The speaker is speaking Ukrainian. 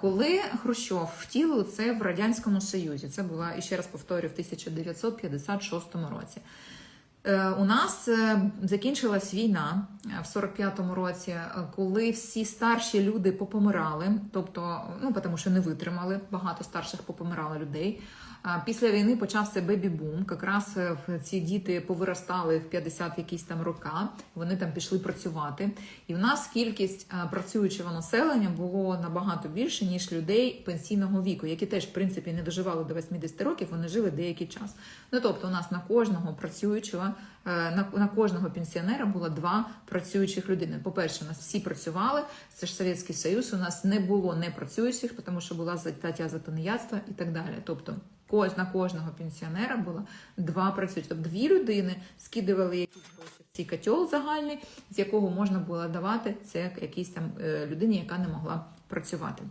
Коли Хрущов втілив це в Радянському Союзі, це була, і ще раз повторюю, в 1956 році. Е, У нас е, закінчилась війна е, в 45-му році, коли всі старші люди попомирали, тобто, ну тому що не витримали, багато старших попомирало людей. Після війни почався бебі-бум. Якраз ці діти повиростали в 50 якісь там рока. Вони там пішли працювати. І в нас кількість працюючого населення було набагато більше, ніж людей пенсійного віку, які теж в принципі не доживали до 80 років, вони жили деякий час. Ну тобто, у нас на кожного працюючого, на, на кожного пенсіонера було два працюючих людини. По-перше, у нас всі працювали. Це ж Совєтський Союз. У нас не було непрацюючих, тому що була стаття за і так далі. Тобто. На кожного пенсіонера було два працюючі. Тобто дві людини скидували якісь гроші в цей котел загальний, з якого можна було давати це якійсь там е, людині, яка не могла працювати.